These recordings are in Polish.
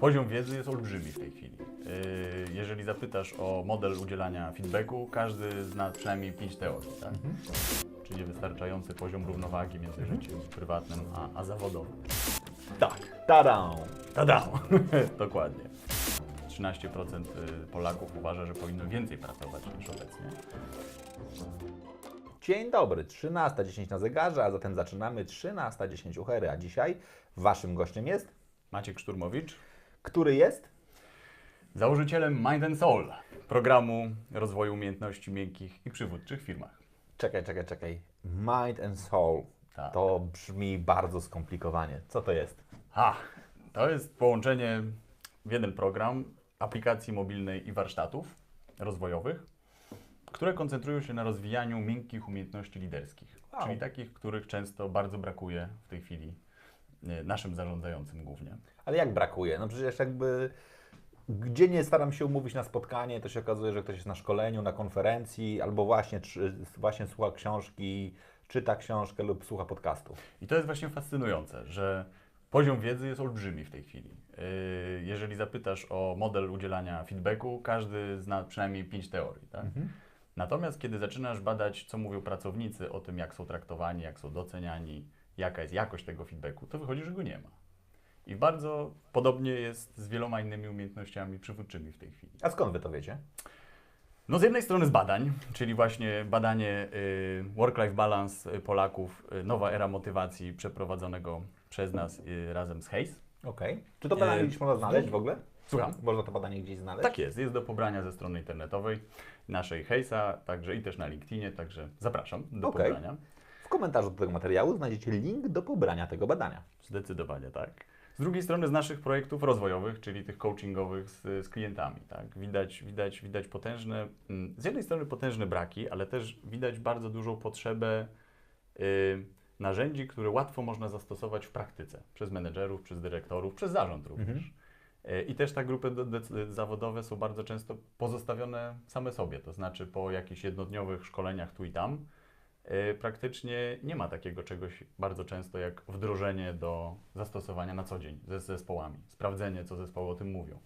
Poziom wiedzy jest olbrzymi w tej chwili. Yy, Jeżeli zapytasz o model udzielania feedbacku, każdy zna przynajmniej pięć teorii, tak? Czy niewystarczający poziom równowagi między życiem prywatnym a, a zawodowym. Tak, Tada! tada! Dokładnie. 13% Polaków uważa, że powinno więcej pracować niż obecnie. Dzień dobry, 13.10 na zegarze, a zatem zaczynamy 13.10 u Hery, a dzisiaj waszym gościem jest, Maciek Szturmowicz, który jest? założycielem Mind and Soul, programu rozwoju umiejętności miękkich i przywódczych w firmach. Czekaj, czekaj, czekaj. Mind and Soul. Tak. To brzmi bardzo skomplikowanie. Co to jest? Ha, to jest połączenie w jeden program aplikacji mobilnej i warsztatów rozwojowych, które koncentrują się na rozwijaniu miękkich umiejętności liderskich, Wow. czyli takich, których często bardzo brakuje w tej chwili naszym zarządzającym głównie. Ale jak brakuje? No przecież jakby gdzie nie staram się umówić na spotkanie, to się okazuje, że ktoś jest na szkoleniu, na konferencji, albo właśnie, czy, właśnie słucha książki, czyta książkę lub słucha podcastu. I to jest właśnie fascynujące, że poziom wiedzy jest olbrzymi w tej chwili. Yy, Jeżeli zapytasz o model udzielania feedbacku, każdy zna przynajmniej pięć teorii. Tak? Natomiast kiedy zaczynasz badać, co mówią pracownicy o tym, jak są traktowani, jak są doceniani, jaka jest jakość tego feedbacku, to wychodzi, że go nie ma. I bardzo podobnie jest z wieloma innymi umiejętnościami przywódczymi w tej chwili. A skąd wy to wiecie? No z jednej strony z badań, czyli właśnie badanie y, work-life balance y, Polaków, y, nowa era motywacji przeprowadzonego przez nas y, razem z Hayes. Okej. Czy to badanie gdzieś można znaleźć w ogóle? Słucham? Można to badanie gdzieś znaleźć? Tak jest, jest do pobrania ze strony internetowej naszej Hayesa, także i też na LinkedInie, także zapraszam do Okej. pobrania. W komentarzu do tego materiału znajdziecie link do pobrania tego badania. Zdecydowanie tak. Z drugiej strony z naszych projektów rozwojowych, czyli tych coachingowych z, z klientami, tak? Widać, widać, widać potężne, mm, z jednej strony potężne braki, ale też widać bardzo dużą potrzebę y, narzędzi, które łatwo można zastosować w praktyce przez menedżerów, przez dyrektorów, przez zarząd również. Y, I też te grupy zawodowe są bardzo często pozostawione same sobie, to znaczy po jakichś jednodniowych szkoleniach tu i tam, praktycznie nie ma takiego czegoś bardzo często jak wdrożenie do zastosowania na co dzień ze zespołami, sprawdzenie, co zespoły o tym mówią.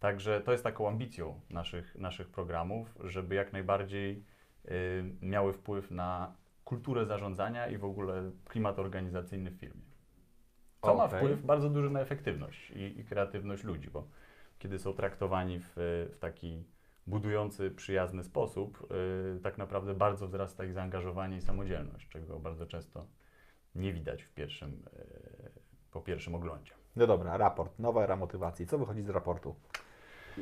Także to jest taką ambicją naszych, naszych programów, żeby jak najbardziej y, miały wpływ na kulturę zarządzania i w ogóle klimat organizacyjny w firmie. Co ma Okej. wpływ bardzo duży na efektywność i, i kreatywność ludzi, bo kiedy są traktowani w, w taki budujący, przyjazny sposób, y, tak naprawdę bardzo wzrasta ich zaangażowanie i samodzielność, czego bardzo często nie widać w pierwszym, y, po pierwszym oglądzie. No dobra, raport. Nowa era motywacji. Co wychodzi z raportu?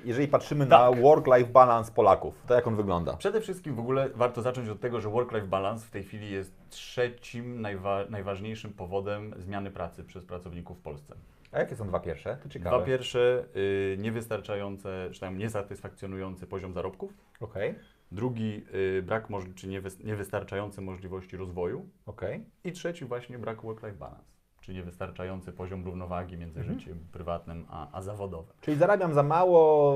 Jeżeli patrzymy Tak. na work-life balance Polaków, to jak on wygląda? Przede wszystkim w ogóle warto zacząć od tego, że work-life balance w tej chwili jest trzecim najwa- najważniejszym powodem zmiany pracy przez pracowników w Polsce. A jakie są dwa pierwsze? To ciekawe. Dwa pierwsze, y, niewystarczające, czy tam niesatysfakcjonujący poziom zarobków. Okej, Drugi, y, brak możli- czy niewys- niewystarczające możliwości rozwoju. okej. I trzeci właśnie brak work-life balance, czy niewystarczający poziom równowagi między Mhm. życiem prywatnym a, a zawodowym. Czyli zarabiam za mało,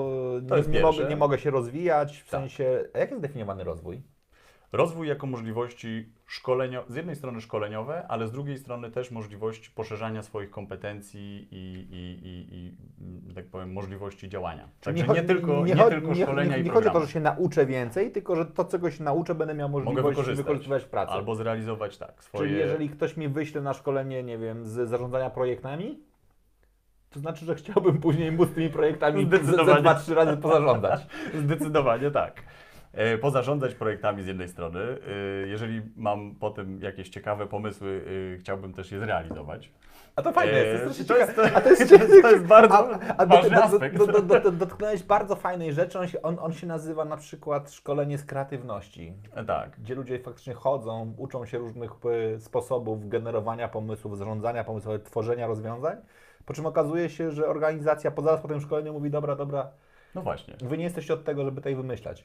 To nie, jest nie, mogę, pierwsze. nie mogę się rozwijać, w Tak. sensie... A jak jest definiowany rozwój? Rozwój jako możliwości szkolenio, z jednej strony szkoleniowe, ale z drugiej strony też możliwości poszerzania swoich kompetencji i, i, i, i mm, tak powiem, możliwości działania. Także nie, chodzi- tylko, nie, chodzi- tylko nie, szkolenia nie, i nie chodzi o to, że się nauczę więcej, tylko że to, czego się nauczę, będę miał możliwość wykorzystywać w pracy. Albo zrealizować tak swoje... Czyli jeżeli ktoś mi wyśle na szkolenie, nie wiem, z zarządzania projektami, to znaczy, że chciałbym później móc tymi projektami ze dwa, trzy razy pozarządzać. Zdecydowanie tak. E, Pozarządzać projektami z jednej strony. E, Jeżeli mam potem jakieś ciekawe pomysły, e, chciałbym też je zrealizować. A to fajne jest, to jest, to jest-. A to jest, to bardzo a, a ważny do, aspekt. do, do, do, do, dotknąłeś bardzo fajnej rzeczy, on się, on, on się nazywa na przykład szkolenie z kreatywności, Tak. gdzie ludzie faktycznie chodzą, uczą się różnych sposobów generowania pomysłów, zarządzania pomysłów, tworzenia rozwiązań, po czym okazuje się, że organizacja po, zaraz po tym szkoleniu mówi, dobra, dobra, No właśnie. wy nie jesteście od tego, żeby tutaj wymyślać.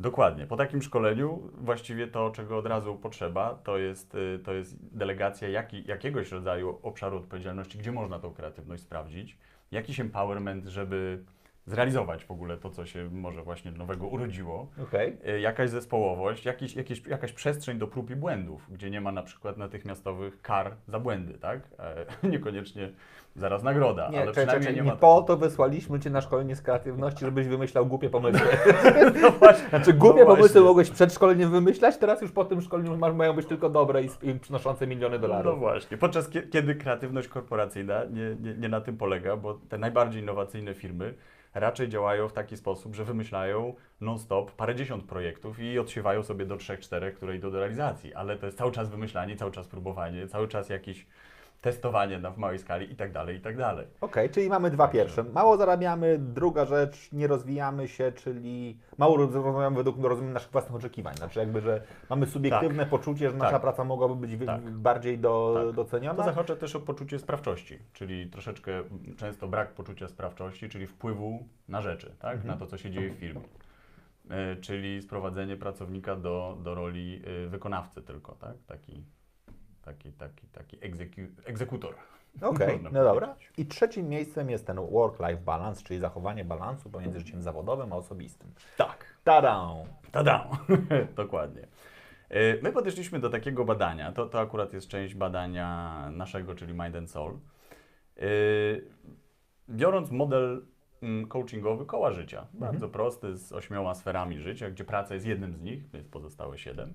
Dokładnie. Po takim szkoleniu właściwie to, czego od razu potrzeba, to jest, y, to jest delegacja jaki, jakiegoś rodzaju obszaru odpowiedzialności, gdzie można tą kreatywność sprawdzić, jakiś empowerment, żeby zrealizować w ogóle to, co się może właśnie nowego urodziło, Okej. y, jakaś zespołowość, jakiś, jakieś, jakaś przestrzeń do prób i błędów, gdzie nie ma na przykład natychmiastowych kar za błędy, tak? E, Niekoniecznie zaraz nagroda, Nie, ale czekaj, przynajmniej czekaj, nie nie ma... po to wysłaliśmy Cię na szkolenie z kreatywności, żebyś wymyślał głupie pomysły. No właśnie, Znaczy głupie no pomysły właśnie. mogłeś przed szkoleniem wymyślać, teraz już po tym szkoleniu masz, mają być tylko dobre i, i przynoszące miliony No dolarów. właśnie, podczas kie- kiedy kreatywność korporacyjna nie, nie, nie na tym polega, bo te najbardziej innowacyjne firmy raczej działają w taki sposób, że wymyślają non-stop parędziesiąt projektów i odsiewają sobie do trzech, czterech, które idą do realizacji, ale to jest cały czas wymyślanie, cały czas próbowanie, cały czas jakieś testowanie na w małej skali i tak dalej, i tak dalej. Okej, czyli mamy dwa pierwsze. Mało zarabiamy, druga rzecz, nie rozwijamy się, czyli mało rozwijamy według rozumiem, naszych własnych oczekiwań. Znaczy jakby, że mamy subiektywne poczucie, że nasza Tak. praca mogłaby być Tak. bardziej do, Tak. To doceniona. zahacza też o poczucie sprawczości, czyli troszeczkę często brak poczucia sprawczości, czyli wpływu na rzeczy, tak? Mhm. na to, co się dzieje w firmie. E, czyli sprowadzenie pracownika do, do roli e, wykonawcy tylko, tak? Taki, taki, taki, taki egzeku- egzekutor. Okej, Można no dobra. I trzecim miejscem jest ten work-life balance, czyli zachowanie balansu pomiędzy życiem zawodowym a osobistym. Tak. Tada! Tada! Dokładnie. E, My podeszliśmy do takiego badania, to, to akurat jest część badania naszego, czyli Mind and Soul. E, Biorąc model mm, coachingowy koła życia, bardzo prosty, z ośmioma sferami życia, gdzie praca jest jednym z nich, jest pozostałe siedem.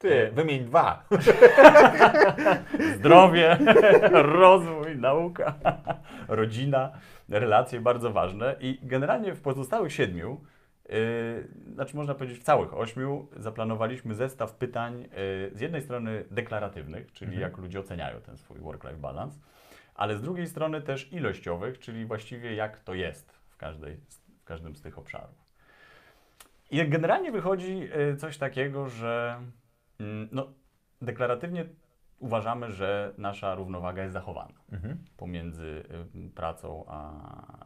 Ty, wymień dwa. Zdrowie, rozwój, nauka, rodzina, relacje bardzo ważne i generalnie w pozostałych siedmiu, yy, znaczy można powiedzieć w całych ośmiu, zaplanowaliśmy zestaw pytań yy, z jednej strony deklaratywnych, czyli Mhm. jak ludzie oceniają ten swój work-life balance, ale z drugiej strony też ilościowych, czyli właściwie jak to jest w, każdej, w każdym z tych obszarów. I generalnie wychodzi y, coś takiego, że no, deklaratywnie uważamy, że nasza równowaga jest zachowana Mhm. pomiędzy y, pracą a,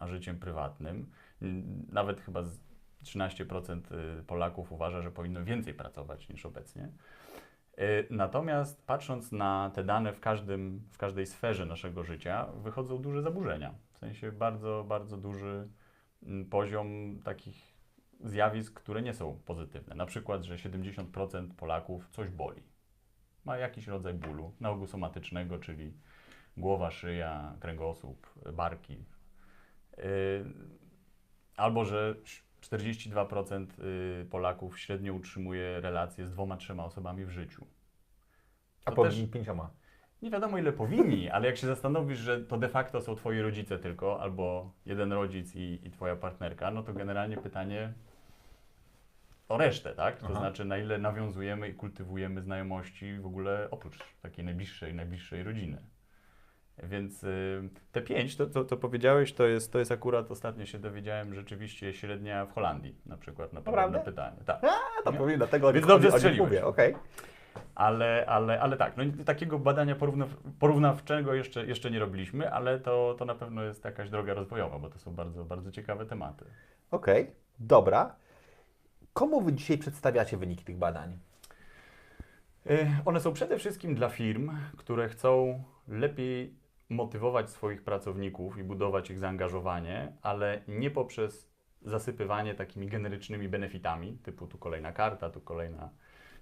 a życiem prywatnym. Mm, Nawet chyba z 13% y, Polaków uważa, że powinno więcej pracować niż obecnie. Y, Natomiast patrząc na te dane w, każdym, w każdej sferze naszego życia, wychodzą duże zaburzenia. W sensie bardzo, bardzo duży mm, poziom takich zjawisk, które nie są pozytywne. Na przykład, że 70% Polaków coś boli. Ma jakiś rodzaj bólu, na ogół somatycznego, czyli głowa, szyja, kręgosłup, barki. Yy, albo, że 42% y, Polaków średnio utrzymuje relacje z dwoma, trzema osobami w życiu. A To powinni też pięcioma. Nie wiadomo ile powinni, ale jak się zastanowisz, że to de facto są twoi rodzice tylko, albo jeden rodzic i, i twoja partnerka, no to generalnie pytanie o resztę, tak? To Aha. znaczy na ile nawiązujemy i kultywujemy znajomości w ogóle oprócz takiej najbliższej, najbliższej rodziny. Więc y, te pięć, to, to, to powiedziałeś, to jest, to jest akurat, ostatnio się dowiedziałem, rzeczywiście średnia w Holandii na przykład na Naprawdę? pytanie. Tak. A to pewnie dlatego Więc dobrze strzeliłeś. mówię, okej. Ale, ale, ale tak, no takiego badania porównaw porównawczego jeszcze, jeszcze nie robiliśmy, ale to, to na pewno jest jakaś droga rozwojowa, bo to są bardzo, bardzo ciekawe tematy. Okej, dobra. Komu Wy dzisiaj przedstawiacie wyniki tych badań? Y, One są przede wszystkim dla firm, które chcą lepiej motywować swoich pracowników i budować ich zaangażowanie, ale nie poprzez zasypywanie takimi generycznymi benefitami, typu tu kolejna karta, tu kolejna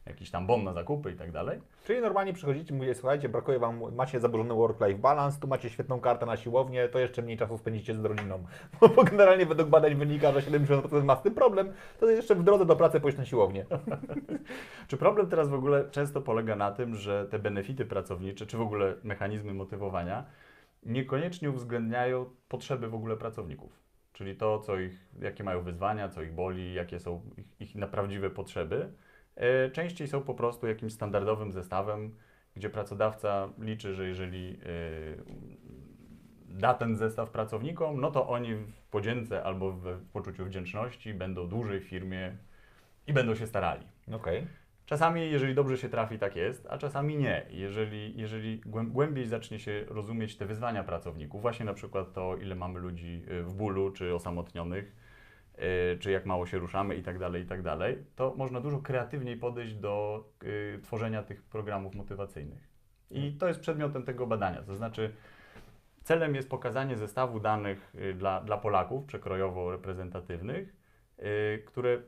jakiś tam bon na zakupy i tak dalej. Czyli normalnie przychodzicie i mówicie, słuchajcie, brakuje Wam, macie zaburzony work-life balance, tu macie świetną kartę na siłownię, to jeszcze mniej czasu spędzicie z rodziną. Bo generalnie według badań wynika, że 70% ma z tym problem, to jeszcze w drodze do pracy pójść na siłownię. Czy problem teraz w ogóle często polega na tym, że te benefity pracownicze, czy w ogóle mechanizmy motywowania niekoniecznie uwzględniają potrzeby w ogóle pracowników? Czyli to, co ich, jakie mają wyzwania, co ich boli, jakie są ich, ich na prawdziwe potrzeby, częściej są po prostu jakimś standardowym zestawem, gdzie pracodawca liczy, że jeżeli e, da ten zestaw pracownikom, no to oni w podzięce albo w poczuciu wdzięczności będą dłużej w firmie i będą się starali. Okej. Czasami, jeżeli dobrze się trafi, tak jest, a czasami nie. Jeżeli, jeżeli głę- głębiej zacznie się rozumieć te wyzwania pracowników, właśnie na przykład to, ile mamy ludzi y, w bólu, czy osamotnionych, czy jak mało się ruszamy i tak dalej, i tak dalej, to można dużo kreatywniej podejść do y, tworzenia tych programów motywacyjnych. I to jest przedmiotem tego badania. To znaczy, celem jest pokazanie zestawu danych y, dla, dla Polaków przekrojowo reprezentatywnych, y, które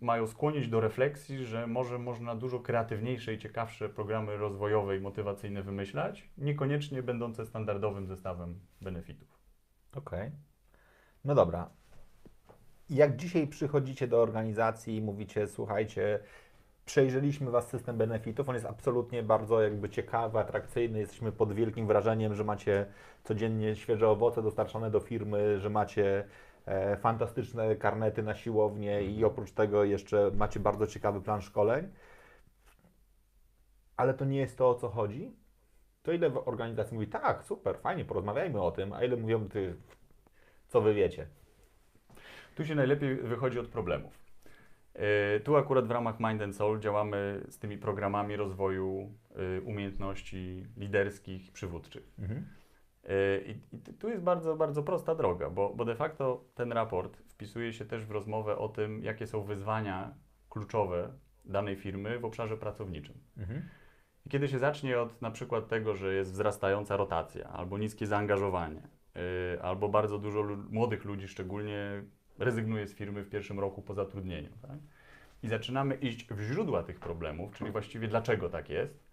mają skłonić do refleksji, że może można dużo kreatywniejsze i ciekawsze programy rozwojowe i motywacyjne wymyślać, niekoniecznie będące standardowym zestawem benefitów. Okej. No dobra. Jak dzisiaj przychodzicie do organizacji i mówicie, słuchajcie, przejrzeliśmy Was system benefitów, on jest absolutnie bardzo jakby ciekawy, atrakcyjny, jesteśmy pod wielkim wrażeniem, że macie codziennie świeże owoce dostarczane do firmy, że macie e, fantastyczne karnety na siłownię i oprócz tego jeszcze macie bardzo ciekawy plan szkoleń. Ale to nie jest to, o co chodzi. To ile w organizacji mówi, tak, super, fajnie, porozmawiajmy o tym, a ile mówią, ty, co wy wiecie? Tu się najlepiej wychodzi od problemów. Yy, Tu akurat w ramach Mind and Soul działamy z tymi programami rozwoju yy, umiejętności liderskich przywódczych. Mhm. Yy, I, I tu jest bardzo, bardzo prosta droga, bo, bo de facto ten raport wpisuje się też w rozmowę o tym, jakie są wyzwania kluczowe danej firmy w obszarze pracowniczym. Mhm. I kiedy się zacznie od na przykład tego, że jest wzrastająca rotacja, albo niskie zaangażowanie, yy, albo bardzo dużo młodych ludzi szczególnie rezygnuje z firmy w pierwszym roku po zatrudnieniu, tak? i zaczynamy iść w źródła tych problemów, czyli właściwie dlaczego tak jest,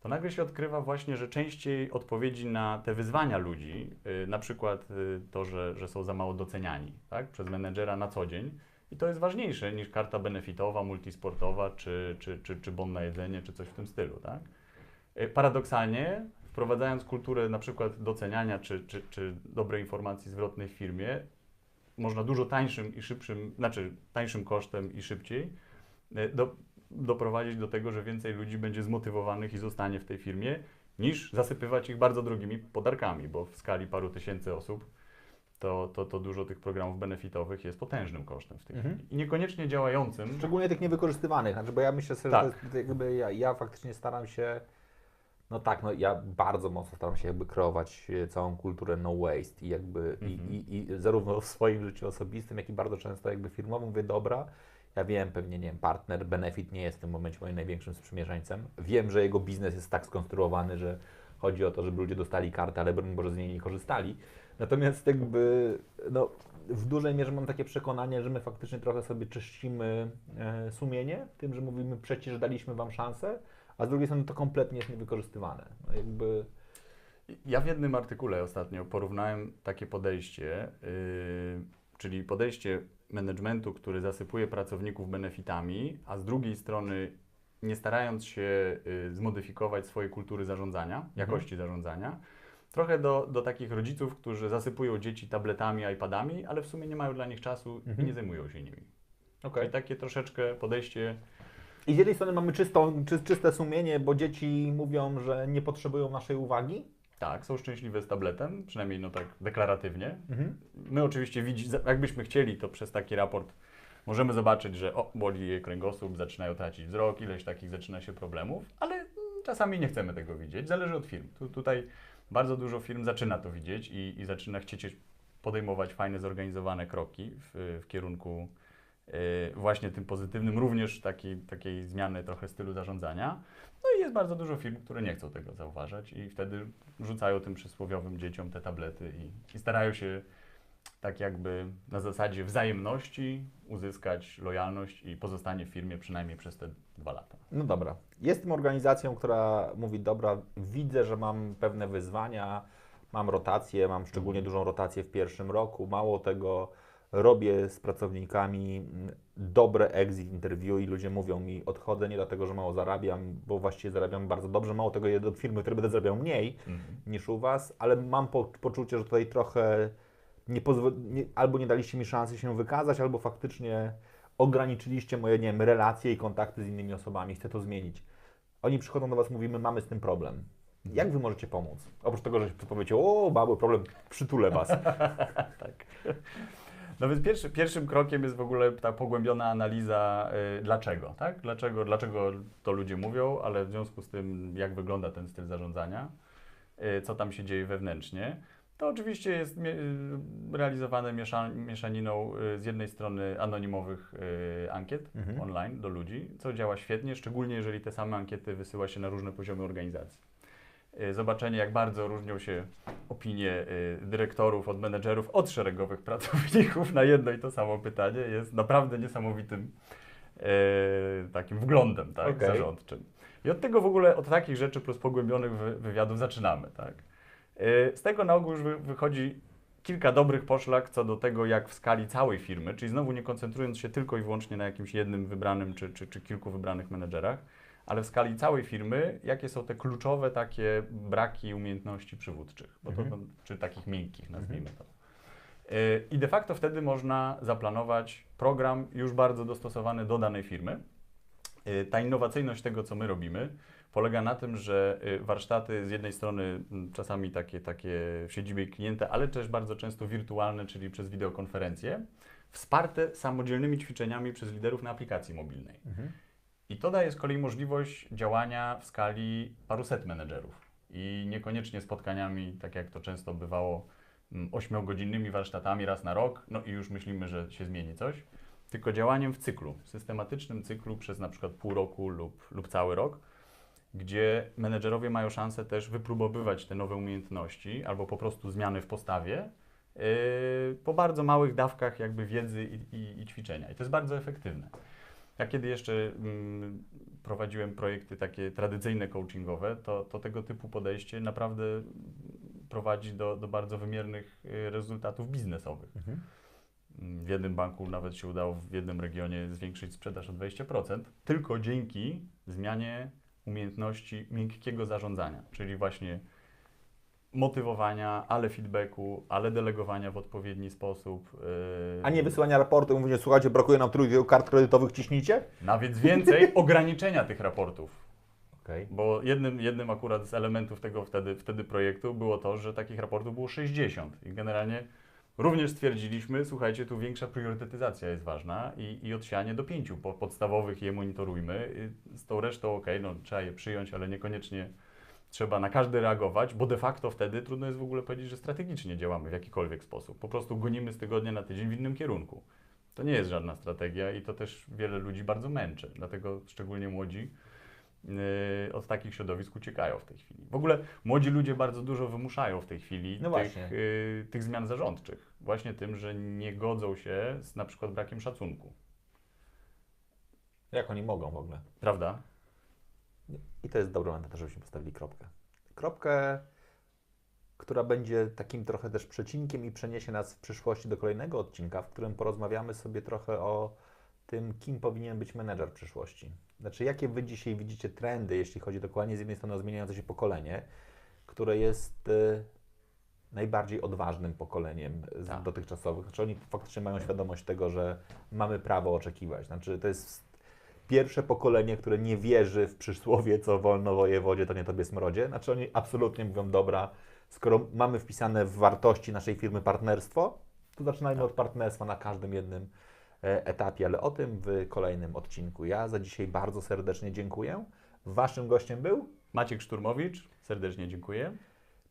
to nagle się odkrywa właśnie, że częściej odpowiedzi na te wyzwania ludzi, yy, na przykład yy, to, że, że są za mało doceniani tak? przez menedżera na co dzień, i to jest ważniejsze niż karta benefitowa, multisportowa, czy, czy, czy, czy bon na jedzenie, czy coś w tym stylu. Tak? Y, Paradoksalnie, wprowadzając kulturę na przykład doceniania, czy, czy, czy dobrej informacji zwrotnej w firmie, można dużo tańszym i szybszym, znaczy tańszym kosztem i szybciej y, do, doprowadzić do tego, że więcej ludzi będzie zmotywowanych i zostanie w tej firmie, niż zasypywać ich bardzo drogimi podarkami, bo w skali paru tysięcy osób to, to, to dużo tych programów benefitowych jest potężnym kosztem w tej Mhm. chwili. I niekoniecznie działającym. Szczególnie tych niewykorzystywanych, znaczy, bo ja myślę sobie, Tak. że to jest jakby ja, ja faktycznie staram się, no tak, no ja bardzo mocno staram się jakby kreować e, całą kulturę no waste i jakby Mhm. i, i, i zarówno w swoim życiu osobistym, jak i bardzo często jakby firmowym mówię, dobra, ja wiem, pewnie nie wiem, partner, benefit nie jest w tym momencie moim największym sprzymierzeńcem. Wiem, że jego biznes jest tak skonstruowany, że chodzi o to, żeby ludzie dostali kartę, ale broń Boże z niej nie korzystali. Natomiast jakby, no, w dużej mierze mam takie przekonanie, że my faktycznie trochę sobie czyścimy e, sumienie tym, że mówimy przecież daliśmy Wam szansę, a z drugiej strony to kompletnie jest niewykorzystywane. No jakby, Ja w jednym artykule ostatnio porównałem takie podejście, yy, czyli podejście managementu, który zasypuje pracowników benefitami, a z drugiej strony nie starając się yy, zmodyfikować swojej kultury zarządzania, jakości zarządzania, trochę do, do takich rodziców, którzy zasypują dzieci tabletami, iPadami, ale w sumie nie mają dla nich czasu i Mhm. nie zajmują się nimi. okej. Czyli takie troszeczkę podejście I z jednej strony mamy czystą, czy, czyste sumienie, bo dzieci mówią, że nie potrzebują naszej uwagi. Tak, są szczęśliwe z tabletem, przynajmniej no tak deklaratywnie. Mhm. My oczywiście, widzi, jakbyśmy chcieli, to przez taki raport możemy zobaczyć, że o, boli je kręgosłup, zaczynają tracić wzrok, ileś takich zaczyna się problemów, ale mm, czasami nie chcemy tego widzieć, zależy od firm. Tu, tutaj bardzo dużo firm zaczyna to widzieć i, i zaczyna chcieć podejmować fajne, zorganizowane kroki w, w kierunku właśnie tym pozytywnym, również takiej, takiej zmiany trochę stylu zarządzania. No i jest bardzo dużo firm, które nie chcą tego zauważać i wtedy rzucają tym przysłowiowym dzieciom te tablety i, i starają się tak jakby na zasadzie wzajemności uzyskać lojalność i pozostanie w firmie przynajmniej przez te dwa lata. No dobra. Jestem organizacją, która mówi, dobra, widzę, że mam pewne wyzwania, mam rotację, mam szczególnie dużą rotację w pierwszym roku. Mało tego, robię z pracownikami mm, dobre exit interview i ludzie mówią mi, odchodzę nie dlatego, że mało zarabiam, bo właściwie zarabiam bardzo dobrze. Mało tego, jedę do firmy, w której będę zarabiał mniej niż u Was, ale mam po, poczucie, że tutaj trochę nie nie, albo nie daliście mi szansy się wykazać, albo faktycznie ograniczyliście moje, nie wiem, relacje i kontakty z innymi osobami, chcę to zmienić. Oni przychodzą do Was, mówimy, mamy z tym problem. Jak Wy możecie pomóc? Oprócz tego, że powiecie, o, mały problem, przytulę Was. tak. No więc pierwszy, pierwszym krokiem jest w ogóle ta pogłębiona analiza y, dlaczego, tak? Dlaczego, dlaczego to ludzie mówią, ale w związku z tym, jak wygląda ten styl zarządzania, y, co tam się dzieje wewnętrznie, to oczywiście jest mie- y, realizowane miesza, mieszaniną y, z jednej strony anonimowych y, ankiet Mhm. online do ludzi, co działa świetnie, szczególnie jeżeli te same ankiety wysyła się na różne poziomy organizacji. Y, Zobaczenie, jak bardzo różnią się opinie y, dyrektorów od menedżerów, od szeregowych pracowników na jedno i to samo pytanie jest naprawdę niesamowitym e, takim wglądem tak, Okej. zarządczym. I od tego w ogóle, od takich rzeczy plus pogłębionych wy, wywiadów zaczynamy. Tak. Z tego na ogół już wy, wychodzi kilka dobrych poszlak co do tego, jak w skali całej firmy, czyli znowu nie koncentrując się tylko i wyłącznie na jakimś jednym wybranym czy, czy, czy kilku wybranych menedżerach, ale w skali całej firmy, jakie są te kluczowe takie braki umiejętności przywódczych, bo to, Mhm. czy takich miękkich nazwijmy to. Y, I de facto wtedy można zaplanować program już bardzo dostosowany do danej firmy. Y, Ta innowacyjność tego, co my robimy, polega na tym, że y, warsztaty z jednej strony mm, czasami takie, takie w siedzibie klienta, ale też bardzo często wirtualne, czyli przez wideokonferencje, wsparte samodzielnymi ćwiczeniami przez liderów na aplikacji mobilnej. Mhm. I to daje z kolei możliwość działania w skali paruset menedżerów i niekoniecznie spotkaniami, tak jak to często bywało, ośmiogodzinnymi warsztatami raz na rok, no i już myślimy, że się zmieni coś, tylko działaniem w cyklu, systematycznym cyklu przez na przykład pół roku lub, lub cały rok, gdzie menedżerowie mają szansę też wypróbowywać te nowe umiejętności albo po prostu zmiany w postawie yy, po bardzo małych dawkach jakby wiedzy i, i, i ćwiczenia. I to jest bardzo efektywne. Ja kiedy jeszcze mm, prowadziłem projekty takie tradycyjne coachingowe, to, to tego typu podejście naprawdę prowadzi do, do bardzo wymiernych y, rezultatów biznesowych. Mhm. Mm, W jednym banku nawet się udało w jednym regionie zwiększyć sprzedaż o 20%, tylko dzięki zmianie umiejętności miękkiego zarządzania, czyli właśnie motywowania, ale feedbacku, ale delegowania w odpowiedni sposób. yy, A nie wysyłania raportu i mówienie, słuchajcie, brakuje nam trójki kart kredytowych, ciśnijcie? Nawet więcej ograniczenia tych raportów. Okej. Bo jednym, jednym akurat z elementów tego wtedy, wtedy projektu było to, że takich raportów było 60 i generalnie również stwierdziliśmy, słuchajcie, tu większa priorytetyzacja jest ważna i, i odsianie do pięciu po, podstawowych je monitorujmy. Y, Z tą resztą ok, no trzeba je przyjąć, ale niekoniecznie trzeba na każdy reagować, bo de facto wtedy trudno jest w ogóle powiedzieć, że strategicznie działamy w jakikolwiek sposób. Po prostu gonimy z tygodnia na tydzień w innym kierunku. To nie jest żadna strategia i to też wiele ludzi bardzo męczy, dlatego szczególnie młodzi yy, od takich środowisk uciekają w tej chwili. W ogóle młodzi ludzie bardzo dużo wymuszają w tej chwili No tych, yy, tych zmian zarządczych. Właśnie tym, że nie godzą się z na przykład brakiem szacunku. Jak oni mogą w ogóle? Prawda? I to jest dobry moment na to, żebyśmy postawili kropkę. Kropkę, która będzie takim trochę też przecinkiem i przeniesie nas w przyszłości do kolejnego odcinka, w którym porozmawiamy sobie trochę o tym, kim powinien być menedżer w przyszłości. Znaczy, jakie Wy dzisiaj widzicie trendy, jeśli chodzi dokładnie z jednej strony o zmieniające się pokolenie, które jest y, najbardziej odważnym pokoleniem z Tak. dotychczasowych. Znaczy, oni faktycznie mają świadomość tego, że mamy prawo oczekiwać. Znaczy, to jest pierwsze pokolenie, które nie wierzy w przysłowie, co wolno wojewodzie, to nie tobie smrodzie. Znaczy oni absolutnie mówią, dobra, skoro mamy wpisane w wartości naszej firmy partnerstwo, to zaczynajmy od partnerstwa na każdym jednym e, etapie, ale o tym w kolejnym odcinku. Ja za dzisiaj bardzo serdecznie dziękuję. Waszym gościem był Maciek Szturmowicz, serdecznie dziękuję.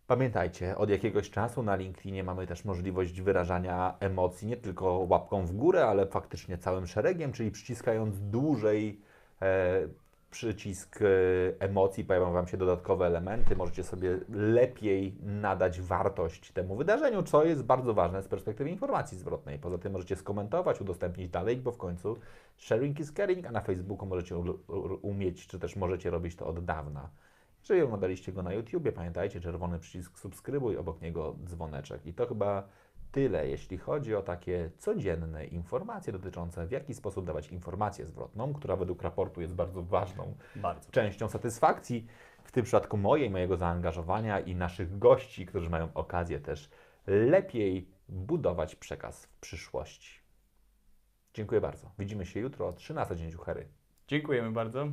Pamiętajcie, od jakiegoś czasu na LinkedInie mamy też możliwość wyrażania emocji nie tylko łapką w górę, ale faktycznie całym szeregiem, czyli przyciskając dłużej e, przycisk e, emocji, pojawią Wam się dodatkowe elementy. Możecie sobie lepiej nadać wartość temu wydarzeniu, co jest bardzo ważne z perspektywy informacji zwrotnej. Poza tym możecie skomentować, udostępnić dalej, bo w końcu sharing is caring, a na Facebooku możecie umieć, czy też możecie robić to od dawna. Jeżeli oglądaliście go na YouTubie, pamiętajcie, czerwony przycisk subskrybuj, obok niego dzwoneczek. I to chyba tyle, jeśli chodzi o takie codzienne informacje dotyczące w jaki sposób dawać informację zwrotną, która według raportu jest bardzo ważną Bardzo. częścią satysfakcji, w tym przypadku mojej, mojego zaangażowania i naszych gości, którzy mają okazję też lepiej budować przekaz w przyszłości. Dziękuję bardzo. Widzimy się jutro o 13 dzień Juchery. Dziękujemy bardzo.